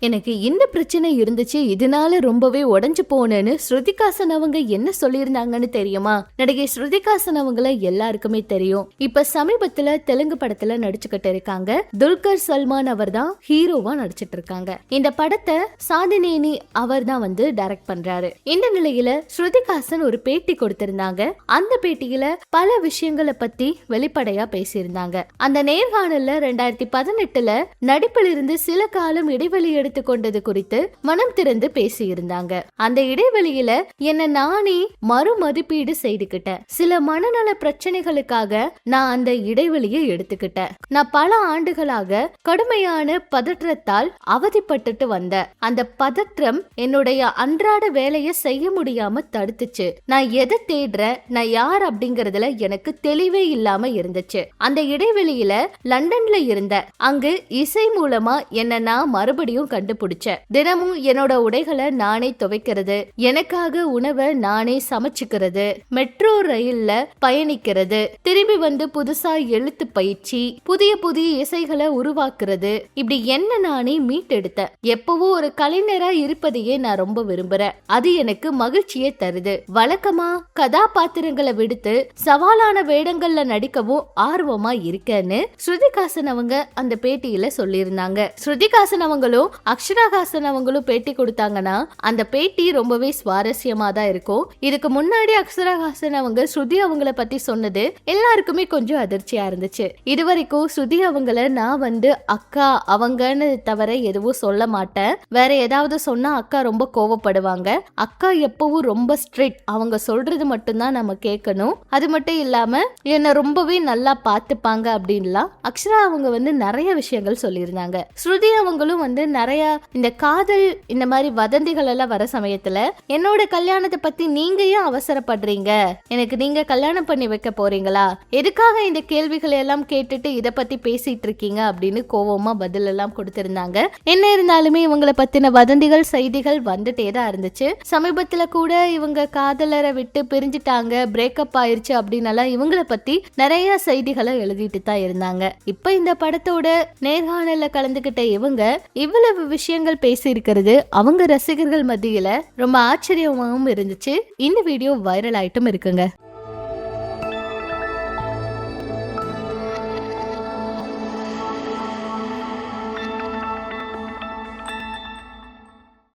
எனக்கு இந்த பிரச்சனை இருந்துச்சு இதனால ரொம்பவே உடைஞ்சு போனேன்னு ஸ்ருதிகாசன் அவங்க என்ன சொல்லியிருந்தாங்கன்னு தெரியுமா? நடிகை ஸ்ருதிகாசன் அவங்கள எல்லாருக்குமே தெரியும். இப்ப சமீபத்துல தெலுங்கு படத்துல நடிச்சுக்கிட்டு இருக்காங்க. துல்கர் சல்மான் அவர் தான் ஹீரோவா நடிச்சிட்டு இருக்காங்க. இந்த படத்தை சாதினேனி அவர் தான் வந்து டைரக்ட் பண்றாரு. இந்த நிலையில ஸ்ருதிகாசன் ஒரு பேட்டி கொடுத்திருந்தாங்க. அந்த பேட்டியில பல விஷயங்களை பத்தி வெளிப்படையா பேசியிருந்தாங்க. அந்த நேர்காணல்ல ரெண்டாயிரத்தி பதினெட்டுல நடிப்பில் இருந்து சில காலம் இடைவெளி எடுத்துக்கொண்டது குறித்து மனம் திறந்து பேசியிருந்தாங்க. அந்த இடைவெளியில என்ன நானே மறுமதிப்பீடு செய்துகிட்டேன் சில மனநல பிரச்சனைகளுக்காக நான் அந்த இடைவெளியை எடுத்துக்கிட்டேன் நான் பல ஆண்டுகளாக கடுமையான பதற்றத்தால் அவதிப்பட்டுட்டு வந்தேன் அந்த பதற்றம் என்னுடைய அன்றாட வேலையை செய்ய முடியாம தடுத்துச்சு. நான் எதை தேடுற நான் யார் அப்படிங்கறதுல எனக்கு தெளிவே இல்லாம இருந்துச்சு. அந்த இடைவெளியில லண்டன்ல இருந்த அங்கு இசை மூலமா என்ன நான் மறுபடியும் கண்டுபிடிச்சேன் தினமும் என்னோட உடைகளை நானே துவைக்கிறது. எனக்காக உணவை நானே சமைச்சுக்கிறது. மெட்ரோ ரயில்ல பயணிக்கிறது. திரும்பி வந்து புதுசா எழுத்து பயிற்சி புதிய புதிய இசைகளை உருவாக்குறது. இப்படி என்ன நானே மீட்டெடுத்தேன். எப்பவும் ஒரு கலைஞரா இருப்பதையே நான் ரொம்ப விரும்புறேன். அது எனக்கு மகிழ்ச்சியை தருது. வழக்கமா கதாபாத்திரங்களை விடுத்து சவாலான வேடங்கள்ல நடிக்கவும் ஆர்வமா இருக்கேன்னு ஸ்ருதிகாசன் அவங்க அந்த பேட்டியில சொல்லியிருந்தாங்க. ஸ்ருதிகாசன் அவங்களும் அக்ஷராகாசன் அவங்களும் பேட்டி கொடுத்தாங்கன்னா அந்த பேட்டி ரொம்பவே சுவாரஸ்யமா தான் இருக்கும். இதுக்கு முன்னாடி அக்ஷராகாசன் அவங்க ஸ்ருதி அவங்கள பத்தி சொன்னது எல்லாருக்குமே கொஞ்சம் அதிர்ச்சியா இருந்துச்சு. இது வரைக்கும் ஸ்ருதி அவங்கள நான் வந்து அக்கா அவங்கன்னு தவிர எதுவும் சொல்ல மாட்டேன். வேற ஏதாவது சொன்னா அக்கா ரொம்ப கோவப்படுவாங்க. அக்கா எப்பவும் ரொம்ப ஸ்ட்ரிக்ட். அவங்க சொல்றது மட்டும்தான் நம்ம கேட்கணும். அது மட்டும் இல்லாம என்னை ரொம்பவே நல்லா பார்த்துப்பாங்க அப்படின்லாம் அக்ஷரா அவங்க வந்து நிறைய விஷயங்கள் சொல்லியிருந்தாங்க. ஸ்ருதி அவங்களும் வந்து நிறைய இந்த காதல் இந்த மாதிரி வதந்திகள் எல்லாம் வர சமயத்துல என்னோட கல்யாணத்தை பத்தி நீங்க ஏன் அவசரப்படுறீங்க? எனக்கு நீங்க கல்யாணம் பண்ணி வைக்க போறீங்களா? எதுக்காக இந்த கேள்விகளை எல்லாம் கேட்டுட்டு இதை பத்தி பேசிட்டு இருக்கீங்க அப்படின்னு கோவமா பதில் எல்லாம் கொடுத்திருந்தாங்க. என்ன இருந்தாலுமே இவங்கள பத்தின வதந்திகள் செய்திகள் வந்துட்டே தான் இருந்துச்சு. சமீபத்துல கூட இவங்க காதலரை விட்டு பிரிஞ்சுட்டாங்க பிரேக்கப் ஆயிருச்சு அப்படின்னலாம் இவங்கள பத்தி நிறைய செய்திகளை எழுதிட்டு தான் இருந்தாங்க. இப்ப இந்த படத்தோட நேர்காணல்ல கலந்துகிட்ட இவங்க இவ்வளவு விஷயங்கள் பேசியிருக்கிறது அவங்க ரசிகர்கள் மத்தியில ரொம்ப ஆச்சரியமாகவும் இருந்துச்சு. இந்த வீடியோ வைரல் ஆயிட்டும் இருக்குங்க.